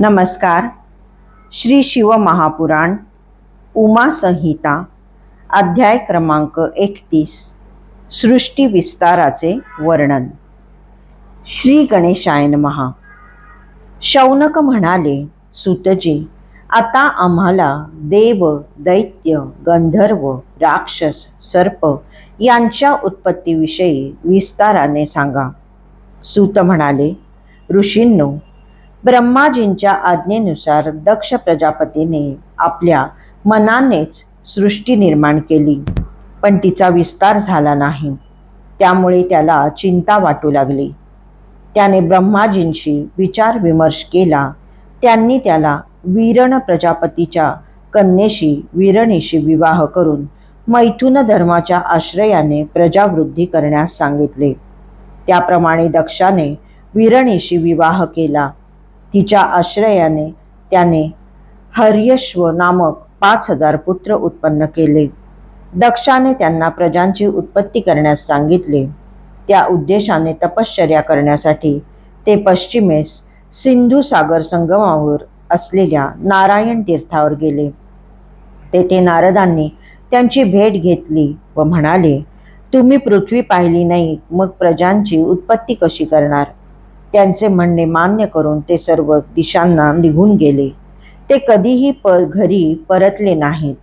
नमस्कार. श्री शिवमहापुराण उमा संहिता अध्याय क्रमांक एकतीस सृष्टी विस्ताराचे वर्णन. श्री गणेशायन महा शौनक म्हणाले सुतजी आता आम्हाला देव दैत्य गंधर्व राक्षस सर्प यांच्या उत्पत्तीविषयी विस्ताराने सांगा. सूत म्हणाले ऋषींनो ब्रह्माजींच्या आज्ञेनुसार दक्ष प्रजापतीने आपल्या मनानेच सृष्टी निर्माण केली. पण तिचा विस्तार झाला नाही. त्यामुळे त्याला चिंता वाटू लागली. त्याने ब्रह्माजींशी विचार विमर्श केला. त्यांनी त्याला वीरण प्रजापतीच्या कन्येशी वीरणीशी विवाह करून मैथुन धर्माच्या आश्रयाने प्रजावृद्धी करण्यास सांगितले. त्याप्रमाणे दक्षाने वीरणीशी विवाह केला. तिच्या आश्रयाने त्याने हर्यश्व नामक पाच हजार पुत्र उत्पन्न केले. दक्षाने त्यांना प्रजांची उत्पत्ती करण्यास सांगितले. त्या उद्देशाने तपश्चर्या करण्यासाठी ते पश्चिमेस सिंधू सागर संगमावर असलेल्या नारायण तीर्थावर गेले. तेथे नारदांनी त्यांची भेट घेतली व म्हणाले तुम्ही पृथ्वी पाहिली नाही मग प्रजांची उत्पत्ती कशी करणार? त्यांचे म्हणणे मान्य करून ते सर्व दिशांना निघून गेले. ते कधीही पर घरी परतले नाहीत.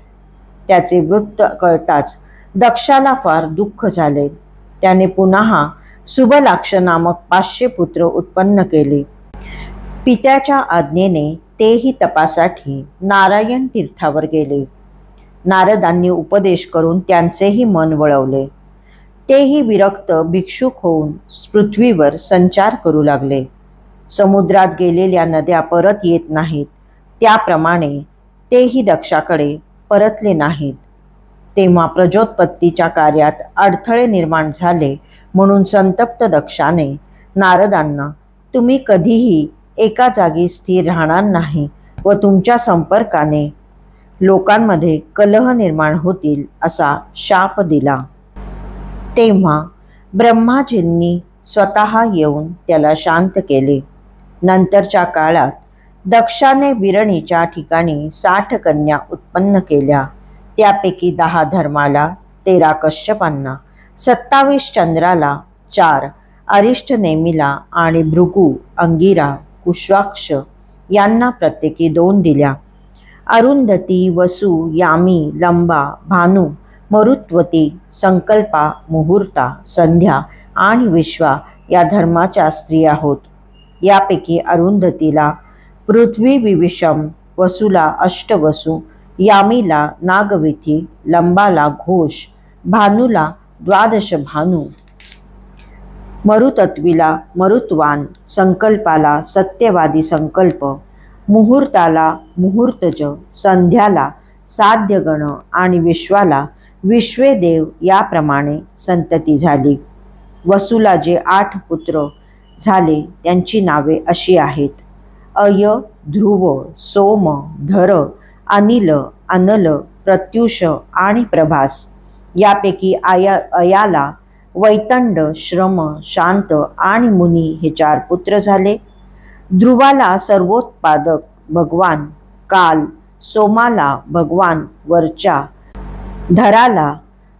त्याचे वृत्त कळताच दक्षाला फार दुःख झाले. त्याने पुन्हा सुबलाक्ष नामक पाचशे पुत्र उत्पन्न केले. पित्याच्या आज्ञेने तेही तपासाठी नारायण तीर्थावर गेले. नारदांनी उपदेश करून त्यांचेही मन वळवले. तेही विरक्त भिक्षुक होऊन पृथ्वीवर संचार करू लागले. समुद्रात गेलेल्या नद्या परत येत नाहीत. त्याप्रमाणे तेही दक्षाकडे परतले नाहीत. तेव्हा प्रजोत्पत्तीच्या कार्यात अडथळे निर्माण झाले म्हणून संतप्त दक्षाने नारदांना तुम्ही कधीही एका जागी स्थिर राहणार नाही व तुमच्या संपर्काने लोकांमध्ये कलह निर्माण होतील असा शाप दिला. तेव्हा ब्रह्माजींनी स्वतः येऊन त्याला शांत केले. नंतरच्या काळात दक्षाने विरणीच्या ठिकाणी साठ कन्या उत्पन्न केल्या. त्यापैकी दहा धर्माला तेरा कश्यपांना सत्तावीस चंद्राला चार अरिष्ट नेमिला आणि भृगू अंगिरा कुश्वाक्ष यांना प्रत्येकी दोन दिल्या. अरुंधती वसु यामी लंबा भानू मरुत्वती संकल्पा मुहूर्ता संध्या आणि विश्वा या धर्माच्या स्त्रिया होत यापैकी अरुंधतीला पृथ्वी विविषम वसुला अष्टवसू यामीला नागविथी लंबाला घोष भानूला द्वादश भानू मरुतत्वीला मरुत्वान संकल्पाला सत्यवादी संकल्प मुहूर्ताला मुहूर्तज संध्याला साध्यगण आणि विश्वाला विश्वेदेव याप्रमाणे संतती झाली. वसुला जे आठ पुत्र झाले त्यांची नावे अशी आहेत. अय ध्रुव सोम धर अनिल अनल प्रत्युष आणि प्रभास. यापैकी आया अयाला वैतंड श्रम शांत आणि मुनी हे चार पुत्र झाले. ध्रुवाला सर्वोत्पादक भगवान काल सोमाला भगवान वरच्या धराला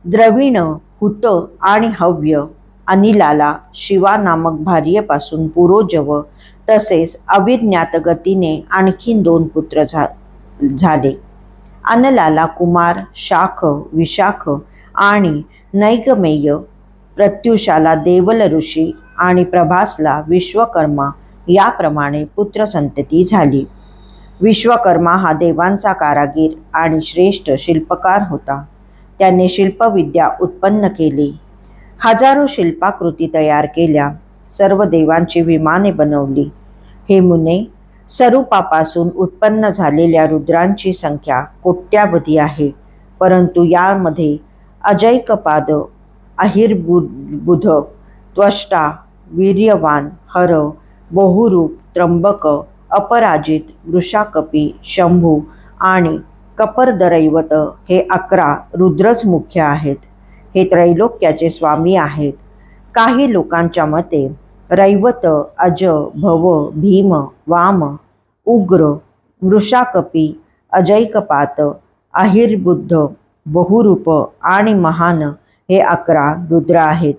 द्रविण हुत आणि हव्य अनिलाला शिवा नामक भार्येपासून पुरोजव तसेच अविज्ञात गतीने आणखीन दोन पुत्र झा झाले. अनलाला कुमार शाख विशाख आणि नैगमेय प्रत्युषाला देवल ऋषी आणि प्रभासला विश्वकर्मा याप्रमाणे पुत्रसंतती झाली. विश्वकर्मा हा देवांचा कारागीर आणि श्रेष्ठ शिल्पकार होता. त्याने शिल्पविद्या उत्पन्न केली. हजारो शिल्पाकृती तयार केल्या. सर्व देवांची विमाने बनवली. हे मुने स्वरूपापासून उत्पन्न झालेल्या रुद्रांची संख्या कोट्यावधी आहे. परंतु यामध्ये अजैकपाद अहिर्बुध त्वष्टा वीर्यवान हर बहुरूप त्र्यंबक अपराजित वृषाकपी शंभू आणि कपर्दरैवत हे अकरा रुद्रच मुख्य आहेत. हे त्रैलोक्याचे स्वामी आहेत. काही लोकांच्या मते रैवत अज भव भीम वाम उग्र वृषाकपी अजैकपात अहिर्बुद्ध बहुरूप आणि महान हे अकरा रुद्र आहेत.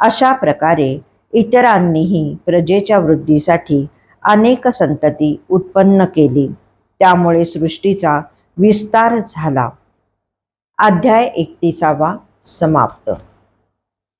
अशा प्रकारे इतरांनीही प्रजेच्या वृद्धीसाठी अनेक संतती उत्पन्न केली. त्यामुळे सृष्टीचा विस्तार झाला. अध्याय एकतीसावा समाप्त.